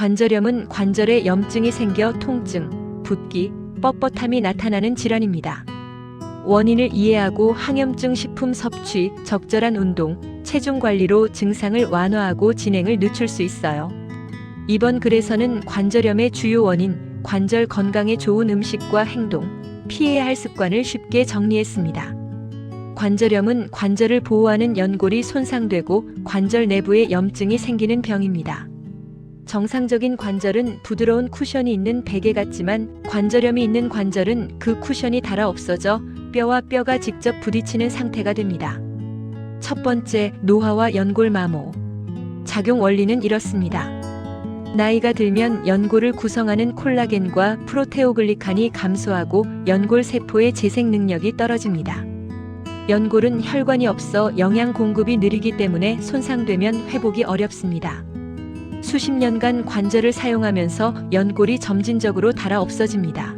관절염은 관절에 염증이 생겨 통증, 붓기, 뻣뻣함이 나타나는 질환입니다. 원인을 이해하고 항염증 식품 섭취, 적절한 운동, 체중 관리로 증상을 완화하고 진행을 늦출 수 있어요. 이번 글에서는 관절염의 주요 원인, 관절 건강에 좋은 음식과 행동, 피해야 할 습관을 쉽게 정리했습니다. 관절염은 관절을 보호하는 연골이 손상되고 관절 내부에 염증이 생기는 병입니다. 정상적인 관절은 부드러운 쿠션이 있는 베개 같지만 관절염이 있는 관절은 그 쿠션이 닳아 없어져 뼈와 뼈가 직접 부딪히는 상태가 됩니다. 첫 번째, 노화와 연골 마모. 작용 원리는 이렇습니다. 나이가 들면 연골을 구성하는 콜라겐과 프로테오글리칸이 감소하고 연골 세포의 재생 능력이 떨어집니다. 연골은 혈관이 없어 영양 공급이 느리기 때문에 손상되면 회복이 어렵습니다. 수십 년간 관절을 사용하면서 연골이 점진적으로 닳아 없어집니다.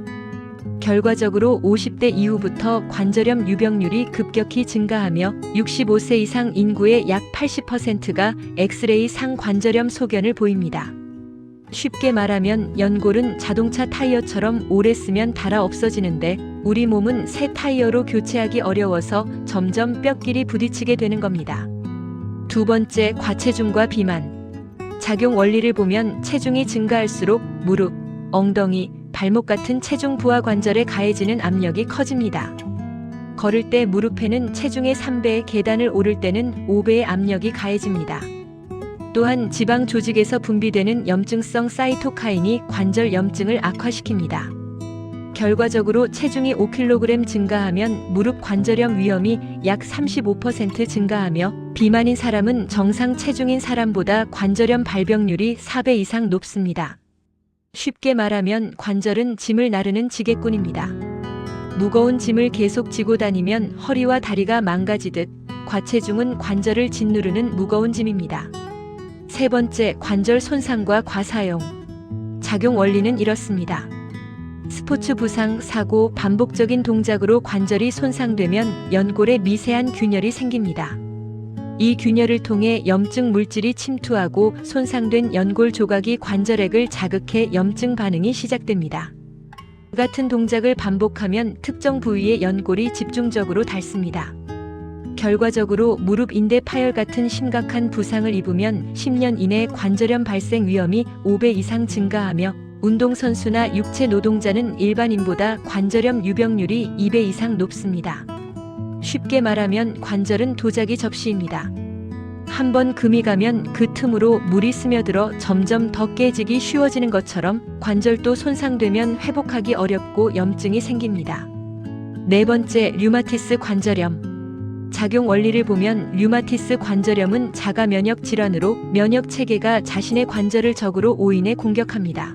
결과적으로 50대 이후부터 관절염 유병률이 급격히 증가하며 65세 이상 인구의 약 80%가 엑스레이 상 관절염 소견을 보입니다. 쉽게 말하면 연골은 자동차 타이어처럼 오래 쓰면 닳아 없어지는데 우리 몸은 새 타이어로 교체하기 어려워서 점점 뼈끼리 부딪히게 되는 겁니다. 두 번째, 과체중과 비만. 작용 원리를 보면 체중이 증가할수록 무릎, 엉덩이, 발목 같은 체중 부하 관절에 가해지는 압력이 커집니다. 걸을 때 무릎에는 체중의 3배의 계단을 오를 때는 5배의 압력이 가해집니다. 또한 지방 조직에서 분비되는 염증성 사이토카인이 관절 염증을 악화시킵니다. 결과적으로 체중이 5kg 증가하면 무릎 관절염 위험이 약 35% 증가하며 비만인 사람은 정상 체중인 사람보다 관절염 발병률이 4배 이상 높습니다. 쉽게 말하면 관절은 짐을 나르는 지게꾼입니다. 무거운 짐을 계속 지고 다니면 허리와 다리가 망가지듯 과체중은 관절을 짓누르는 무거운 짐입니다. 세 번째, 관절 손상과 과사용. 작용 원리는 이렇습니다. 스포츠 부상, 사고, 반복적인 동작으로 관절이 손상되면 연골에 미세한 균열이 생깁니다. 이 균열을 통해 염증 물질이 침투하고 손상된 연골 조각이 관절액을 자극해 염증 반응이 시작됩니다. 같은 동작을 반복하면 특정 부위의 연골이 집중적으로 닳습니다. 결과적으로 무릎 인대 파열 같은 심각한 부상을 입으면 10년 이내 관절염 발생 위험이 5배 이상 증가하며 운동선수나 육체 노동자는 일반인보다 관절염 유병률이 2배 이상 높습니다. 쉽게 말하면 관절은 도자기 접시입니다. 한번 금이 가면 그 틈으로 물이 스며들어 점점 더 깨지기 쉬워지는 것처럼 관절도 손상되면 회복하기 어렵고 염증이 생깁니다. 네 번째, 류마티스 관절염. 작용 원리를 보면 류마티스 관절염은 자가 면역 질환으로 면역 체계가 자신의 관절을 적으로 오인해 공격합니다.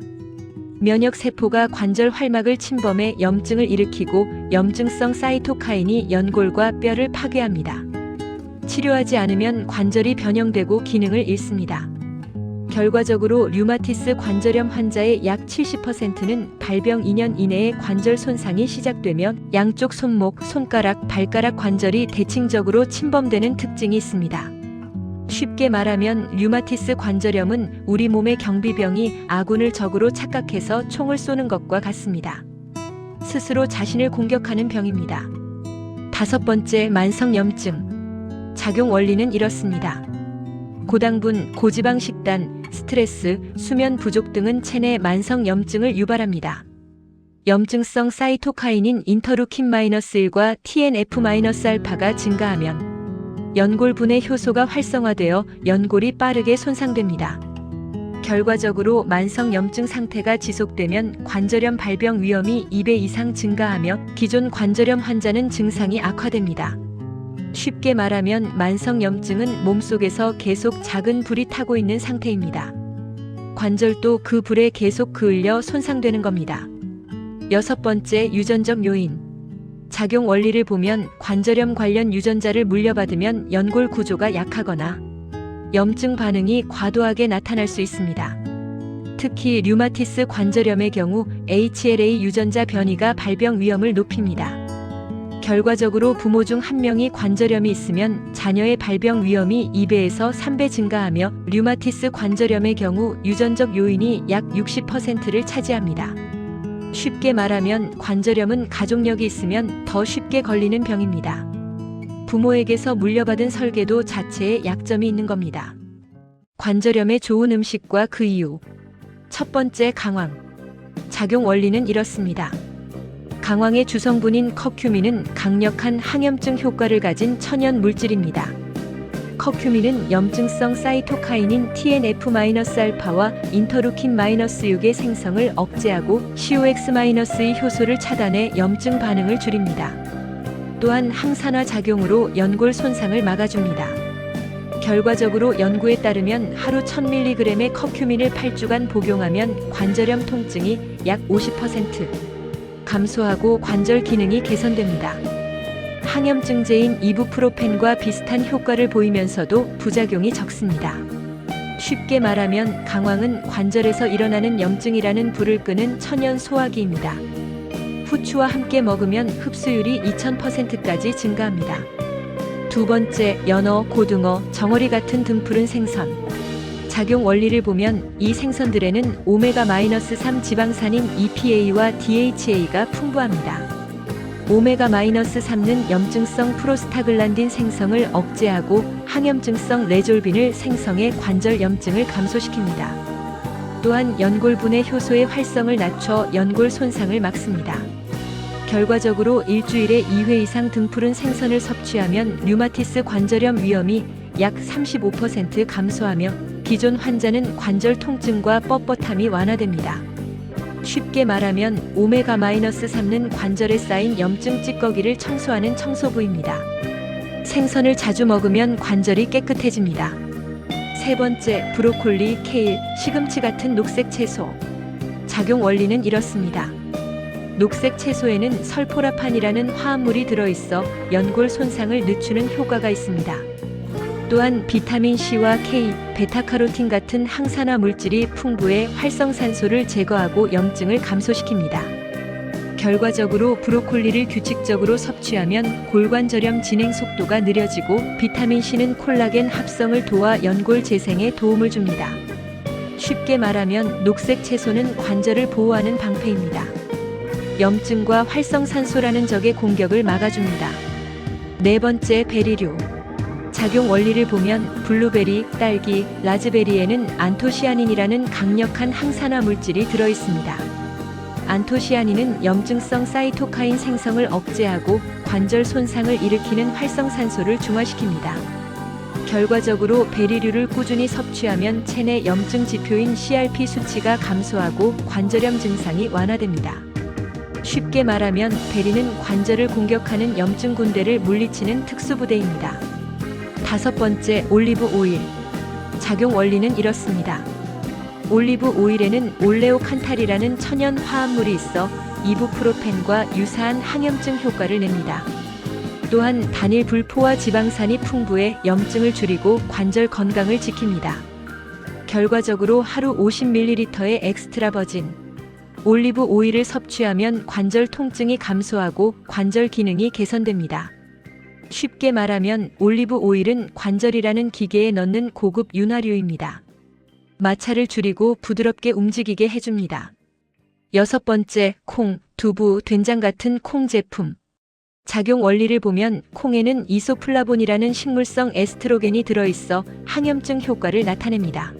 면역 세포가 관절 활막을 침범해 염증을 일으키고 염증성 사이토카인이 연골과 뼈를 파괴합니다. 치료하지 않으면 관절이 변형되고 기능을 잃습니다. 결과적으로 류마티스 관절염 환자의 약 70%는 발병 2년 이내에 관절 손상이 시작되면 양쪽 손목, 손가락, 발가락 관절이 대칭적으로 침범되는 특징이 있습니다. 쉽게 말하면 류마티스 관절염은 우리 몸의 경비병이 아군을 적으로 착각해서 총을 쏘는 것과 같습니다. 스스로 자신을 공격하는 병입니다. 다섯 번째 만성염증. 작용 원리는 이렇습니다. 고당분, 고지방 식단, 스트레스, 수면 부족 등은 체내 만성염증을 유발합니다. 염증성 사이토카인인 인터루킨-1과 TNF-알파가 증가하면 연골분해 효소가 활성화되어 연골이 빠르게 손상됩니다. 결과적으로 만성 염증 상태가 지속되면 관절염 발병 위험이 2배 이상 증가하며 기존 관절염 환자는 증상이 악화됩니다. 쉽게 말하면 만성 염증은 몸속에서 계속 작은 불이 타고 있는 상태입니다. 관절도 그 불에 계속 그을려 손상되는 겁니다. 여섯 번째 유전적 요인. 작용 원리를 보면 관절염 관련 유전자를 물려받으면 연골 구조가 약하거나 염증 반응이 과도하게 나타날 수 있습니다. 특히 류마티스 관절염의 경우 HLA 유전자 변이가 발병 위험을 높입니다. 결과적으로 부모 중 한 명이 관절염이 있으면 자녀의 발병 위험이 2배에서 3배 증가하며 류마티스 관절염의 경우 유전적 요인이 약 60%를 차지합니다. 쉽게 말하면 관절염은 가족력이 있으면 더 쉽게 걸리는 병입니다. 부모에게서 물려받은 설계도 자체에 약점이 있는 겁니다. 관절염에 좋은 음식과 그 이유. 첫 번째 강황. 작용 원리는 이렇습니다. 강황의 주성분인 커큐민은 강력한 항염증 효과를 가진 천연 물질입니다. 커큐민은 염증성 사이토카인인 TNF-알파와 인터루킨-6의 생성을 억제하고 COX-2 효소를 차단해 염증 반응을 줄입니다. 또한 항산화 작용으로 연골 손상을 막아줍니다. 결과적으로 연구에 따르면 하루 1000mg의 커큐민을 8주간 복용하면 관절염 통증이 약 50% 감소하고 관절 기능이 개선됩니다. 항염증제인 이부프로펜과 비슷한 효과를 보이면서도 부작용이 적습니다. 쉽게 말하면 강황은 관절에서 일어나는 염증이라는 불을 끄는 천연 소화기입니다. 후추와 함께 먹으면 흡수율이 2000%까지 증가합니다. 두 번째, 연어, 고등어, 정어리 같은 등푸른 생선. 작용 원리를 보면 이 생선들에는 오메가-3 지방산인 EPA와 DHA가 풍부합니다. 오메가-3는 염증성 프로스타글란딘 생성을 억제하고 항염증성 레졸빈을 생성해 관절 염증을 감소시킵니다. 또한 연골분해 효소의 활성을 낮춰 연골 손상을 막습니다. 결과적으로 일주일에 2회 이상 등푸른 생선을 섭취하면 류마티스 관절염 위험이 약 35% 감소하며 기존 환자는 관절 통증과 뻣뻣함이 완화됩니다. 쉽게 말하면 오메가-3는 관절에 쌓인 염증 찌꺼기를 청소하는 청소부입니다. 생선을 자주 먹으면 관절이 깨끗해집니다. 세 번째, 브로콜리, 케일, 시금치 같은 녹색 채소. 작용 원리는 이렇습니다. 녹색 채소에는 설포라판이라는 화합물이 들어있어 연골 손상을 늦추는 효과가 있습니다. 또한 비타민 C와 K, 베타카로틴 같은 항산화 물질이 풍부해 활성산소를 제거하고 염증을 감소시킵니다. 결과적으로 브로콜리를 규칙적으로 섭취하면 골관절염 진행 속도가 느려지고 비타민 C는 콜라겐 합성을 도와 연골 재생에 도움을 줍니다. 쉽게 말하면 녹색 채소는 관절을 보호하는 방패입니다. 염증과 활성산소라는 적의 공격을 막아줍니다. 네 번째 베리류. 작용 원리를 보면 블루베리, 딸기, 라즈베리에는 안토시아닌이라는 강력한 항산화 물질이 들어 있습니다. 안토시아닌은 염증성 사이토카인 생성을 억제하고 관절 손상을 일으키는 활성산소를 중화시킵니다. 결과적으로 베리류를 꾸준히 섭취하면 체내 염증 지표인 CRP 수치가 감소하고 관절염 증상이 완화됩니다. 쉽게 말하면 베리는 관절을 공격하는 염증 군대를 물리치는 특수부대입니다. 다섯 번째, 올리브 오일. 작용 원리는 이렇습니다. 올리브 오일에는 올레오칸탈이라는 천연 화합물이 있어 이부프로펜과 유사한 항염증 효과를 냅니다. 또한 단일 불포화 지방산이 풍부해 염증을 줄이고 관절 건강을 지킵니다. 결과적으로 하루 50ml의 엑스트라 버진 올리브 오일을 섭취하면 관절 통증이 감소하고 관절 기능이 개선됩니다. 쉽게 말하면 올리브 오일은 관절이라는 기계에 넣는 고급 윤활유입니다. 마찰을 줄이고 부드럽게 움직이게 해줍니다. 여섯 번째, 콩, 두부, 된장 같은 콩 제품. 작용 원리를 보면 콩에는 이소플라본이라는 식물성 에스트로겐이 들어있어 항염증 효과를 나타냅니다.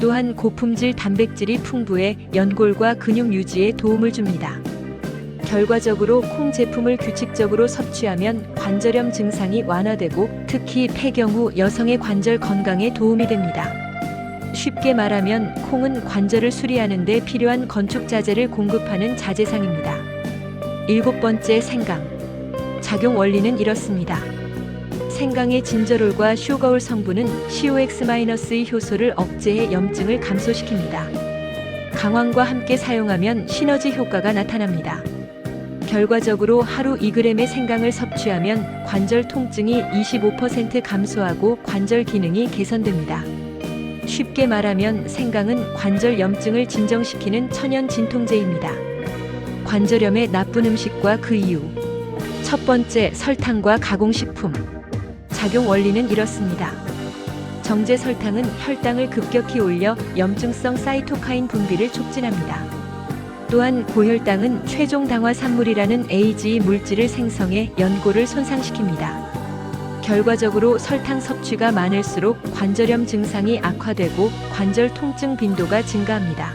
또한 고품질 단백질이 풍부해 연골과 근육 유지에 도움을 줍니다. 결과적으로 콩 제품을 규칙적으로 섭취하면 관절염 증상이 완화되고 특히 폐경 후 여성의 관절 건강에 도움이 됩니다. 쉽게 말하면 콩은 관절을 수리하는 데 필요한 건축 자재를 공급하는 자재상입니다. 일곱 번째 생강. 작용 원리는 이렇습니다. 생강의 진저롤과 슈거올 성분은 COX-의 효소를 억제해 염증을 감소시킵니다. 강황과 함께 사용하면 시너지 효과가 나타납니다. 결과적으로 하루 2g의 생강을 섭취하면 관절 통증이 25% 감소하고 관절 기능이 개선됩니다. 쉽게 말하면 생강은 관절 염증을 진정시키는 천연 진통제입니다. 관절염의 나쁜 음식과 그 이유. 첫 번째, 설탕과 가공식품. 작용 원리는 이렇습니다. 정제 설탕은 혈당을 급격히 올려 염증성 사이토카인 분비를 촉진합니다. 또한 고혈당은 최종 당화 산물이라는 AGE 물질을 생성해 연골을 손상시킵니다. 결과적으로 설탕 섭취가 많을수록 관절염 증상이 악화되고 관절 통증 빈도가 증가합니다.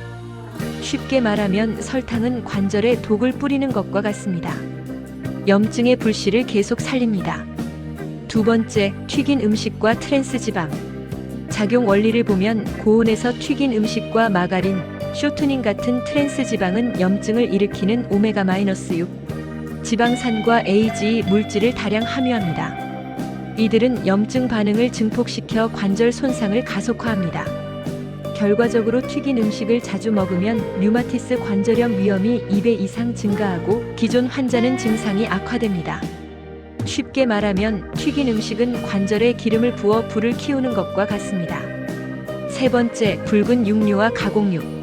쉽게 말하면 설탕은 관절에 독을 뿌리는 것과 같습니다. 염증의 불씨를 계속 살립니다. 두 번째, 튀긴 음식과 트랜스 지방. 작용 원리를 보면 고온에서 튀긴 음식과 마가린, 쇼트닝 같은 트랜스 지방은 염증을 일으키는 오메가-6 지방산과 AGE 물질을 다량 함유합니다. 이들은 염증 반응을 증폭시켜 관절 손상을 가속화합니다. 결과적으로 튀긴 음식을 자주 먹으면 류마티스 관절염 위험이 2배 이상 증가하고 기존 환자는 증상이 악화됩니다. 쉽게 말하면 튀긴 음식은 관절에 기름을 부어 불을 키우는 것과 같습니다. 세 번째, 붉은 육류와 가공육.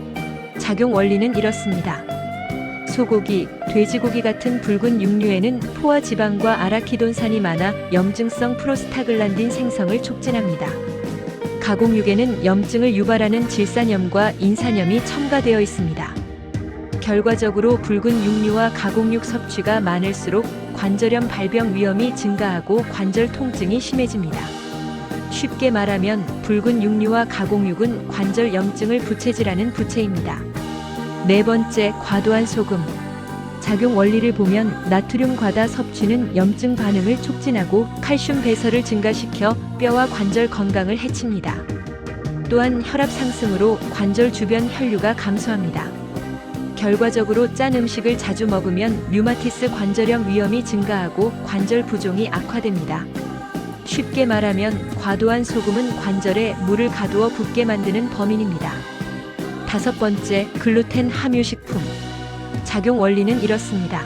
작용 원리는 이렇습니다. 소고기, 돼지고기 같은 붉은 육류에는 포화 지방과 아라키돈산이 많아 염증성 프로스타글란딘 생성을 촉진합니다. 가공육에는 염증을 유발하는 질산염과 인산염이 첨가되어 있습니다. 결과적으로 붉은 육류와 가공육 섭취가 많을수록 관절염 발병 위험이 증가하고 관절 통증이 심해집니다. 쉽게 말하면 붉은 육류와 가공육은 관절 염증을 부채질하는 부채입니다. 네 번째, 과도한 소금. 작용 원리를 보면 나트륨 과다 섭취는 염증 반응을 촉진하고 칼슘 배설을 증가시켜 뼈와 관절 건강을 해칩니다. 또한 혈압 상승으로 관절 주변 혈류가 감소합니다. 결과적으로 짠 음식을 자주 먹으면 류마티스 관절염 위험이 증가하고 관절 부종이 악화됩니다. 쉽게 말하면 과도한 소금은 관절에 물을 가두어 붓게 만드는 범인입니다. 다섯 번째, 글루텐 함유 식품. 작용 원리는 이렇습니다.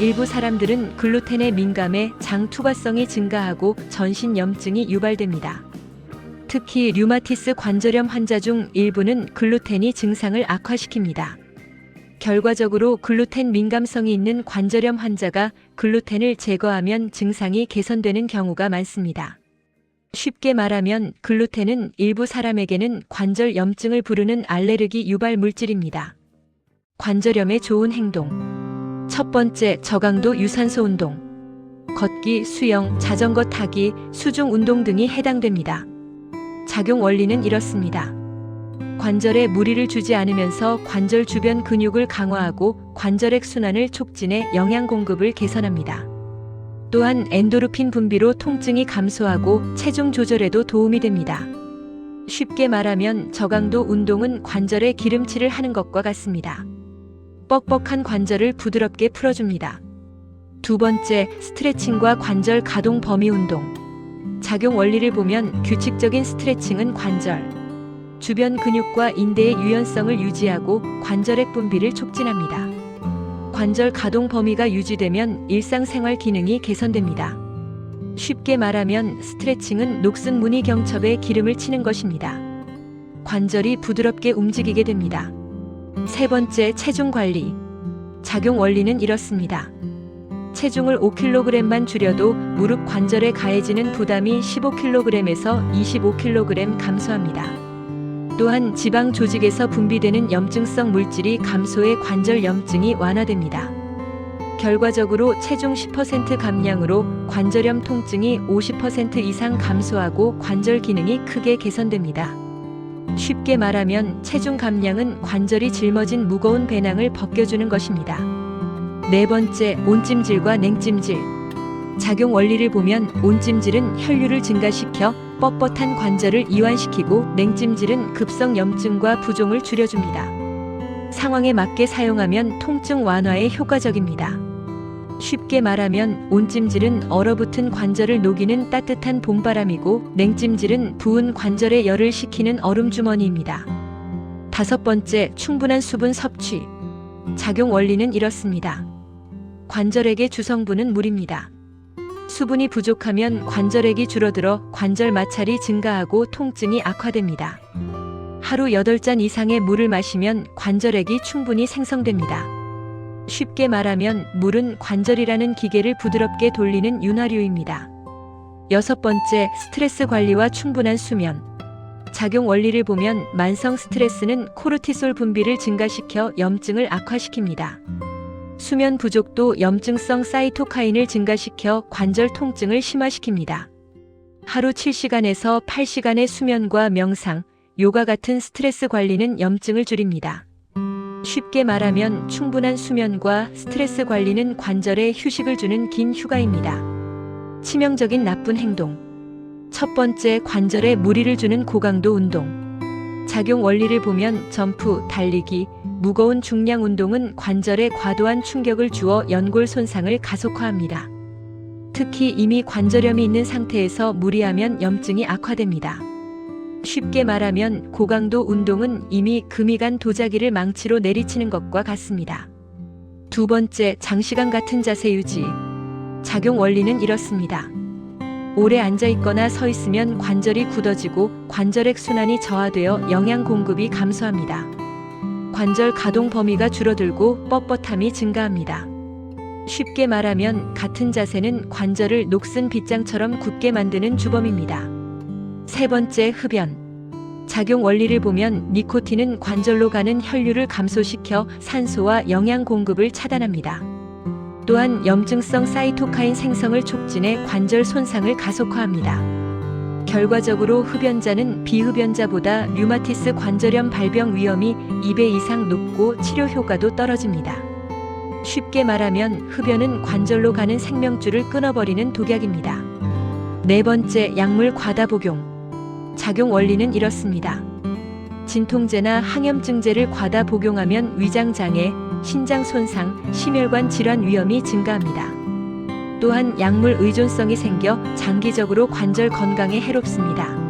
일부 사람들은 글루텐에 민감해 장 투과성이 증가하고 전신 염증이 유발됩니다. 특히 류마티스 관절염 환자 중 일부는 글루텐이 증상을 악화시킵니다. 결과적으로 글루텐 민감성이 있는 관절염 환자가 글루텐을 제거하면 증상이 개선되는 경우가 많습니다. 쉽게 말하면 글루텐은 일부 사람에게는 관절 염증을 부르는 알레르기 유발 물질입니다. 관절염에 좋은 행동. 첫 번째, 저강도 유산소 운동. 걷기, 수영, 자전거 타기, 수중 운동 등이 해당됩니다. 작용 원리는 이렇습니다. 관절에 무리를 주지 않으면서 관절 주변 근육을 강화하고 관절액 순환을 촉진해 영양 공급을 개선합니다. 또한 엔도르핀 분비로 통증이 감소하고 체중 조절에도 도움이 됩니다. 쉽게 말하면 저강도 운동은 관절에 기름칠을 하는 것과 같습니다. 뻑뻑한 관절을 부드럽게 풀어줍니다. 두 번째, 스트레칭과 관절 가동 범위 운동. 작용 원리를 보면 규칙적인 스트레칭은 관절, 주변 근육과 인대의 유연성을 유지하고 관절액 분비를 촉진합니다. 관절 가동 범위가 유지되면 일상생활 기능이 개선됩니다. 쉽게 말하면 스트레칭은 녹슨 무늬 경첩에 기름을 치는 것입니다. 관절이 부드럽게 움직이게 됩니다. 세 번째, 체중 관리. 작용 원리는 이렇습니다. 체중을 5kg만 줄여도 무릎 관절에 가해지는 부담이 15kg에서 25kg 감소합니다. 또한 지방 조직에서 분비되는 염증성 물질이 감소해 관절 염증이 완화됩니다. 결과적으로 체중 10% 감량으로 관절염 통증이 50% 이상 감소하고 관절 기능이 크게 개선됩니다. 쉽게 말하면 체중 감량은 관절이 짊어진 무거운 배낭을 벗겨주는 것입니다. 네 번째, 온찜질과 냉찜질. 작용 원리를 보면 온찜질은 혈류를 증가시켜 뻣뻣한 관절을 이완시키고 냉찜질은 급성 염증과 부종을 줄여줍니다. 상황에 맞게 사용하면 통증 완화에 효과적입니다. 쉽게 말하면 온찜질은 얼어붙은 관절을 녹이는 따뜻한 봄바람이고 냉찜질은 부은 관절에 열을 식히는 얼음주머니입니다. 다섯 번째, 충분한 수분 섭취. 작용 원리는 이렇습니다. 관절액의 주성분은 물입니다. 수분이 부족하면 관절액이 줄어들어 관절 마찰이 증가하고 통증이 악화됩니다. 하루 8잔 이상의 물을 마시면 관절액이 충분히 생성됩니다. 쉽게 말하면 물은 관절이라는 기계를 부드럽게 돌리는 윤활유입니다. 여섯 번째, 스트레스 관리와 충분한 수면. 작용 원리를 보면 만성 스트레스는 코르티솔 분비를 증가시켜 염증을 악화시킵니다. 수면 부족도 염증성 사이토카인을 증가시켜 관절 통증을 심화시킵니다. 하루 7시간에서 8시간의 수면과 명상, 요가 같은 스트레스 관리는 염증을 줄입니다. 쉽게 말하면 충분한 수면과 스트레스 관리는 관절에 휴식을 주는 긴 휴가입니다. 치명적인 나쁜 행동. 첫 번째 관절에 무리를 주는 고강도 운동. 작용 원리를 보면 점프, 달리기, 무거운 중량 운동은 관절에 과도한 충격을 주어 연골 손상을 가속화합니다. 특히 이미 관절염이 있는 상태에서 무리하면 염증이 악화됩니다. 쉽게 말하면 고강도 운동은 이미 금이 간 도자기를 망치로 내리치는 것과 같습니다. 두 번째, 장시간 같은 자세 유지. 작용 원리는 이렇습니다. 오래 앉아 있거나 서 있으면 관절이 굳어지고 관절액 순환이 저하되어 영양 공급이 감소합니다. 관절 가동 범위가 줄어들고 뻣뻣함이 증가합니다. 쉽게 말하면 같은 자세는 관절을 녹슨 빗장처럼 굳게 만드는 주범입니다. 세 번째 흡연. 작용 원리를 보면 니코틴은 관절로 가는 혈류를 감소시켜 산소와 영양 공급을 차단합니다. 또한 염증성 사이토카인 생성을 촉진해 관절 손상을 가속화합니다. 결과적으로 흡연자는 비흡연자보다 류마티스 관절염 발병 위험이 2배 이상 높고 치료 효과도 떨어집니다. 쉽게 말하면 흡연은 관절로 가는 생명줄을 끊어버리는 독약입니다. 네 번째, 약물 과다 복용. 작용 원리는 이렇습니다. 진통제나 항염증제를 과다 복용하면 위장장애, 신장 손상, 심혈관 질환 위험이 증가합니다. 또한 약물 의존성이 생겨 장기적으로 관절 건강에 해롭습니다.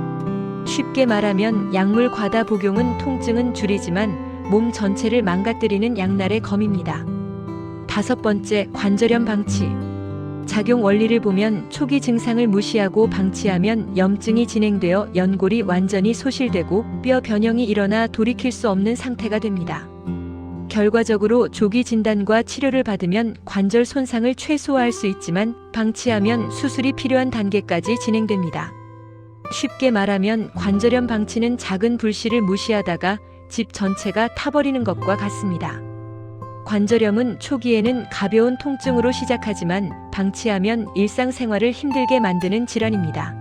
쉽게 말하면 약물 과다 복용은 통증은 줄이지만 몸 전체를 망가뜨리는 양날의 검입니다. 다섯 번째, 관절염 방치. 작용 원리를 보면 초기 증상을 무시하고 방치하면 염증이 진행되어 연골이 완전히 소실되고 뼈 변형이 일어나 돌이킬 수 없는 상태가 됩니다. 결과적으로 조기 진단과 치료를 받으면 관절 손상을 최소화할 수 있지만 방치하면 수술이 필요한 단계까지 진행됩니다. 쉽게 말하면 관절염 방치는 작은 불씨를 무시하다가 집 전체가 타버리는 것과 같습니다. 관절염은 초기에는 가벼운 통증으로 시작하지만 방치하면 일상생활을 힘들게 만드는 질환입니다.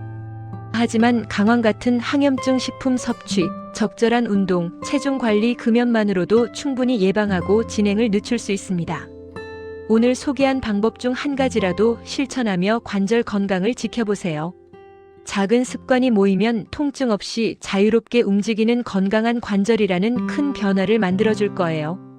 하지만 강황 같은 항염증 식품 섭취, 적절한 운동, 체중 관리 금연만으로도 충분히 예방하고 진행을 늦출 수 있습니다. 오늘 소개한 방법 중 한 가지라도 실천하며 관절 건강을 지켜보세요. 작은 습관이 모이면 통증 없이 자유롭게 움직이는 건강한 관절이라는 큰 변화를 만들어줄 거예요.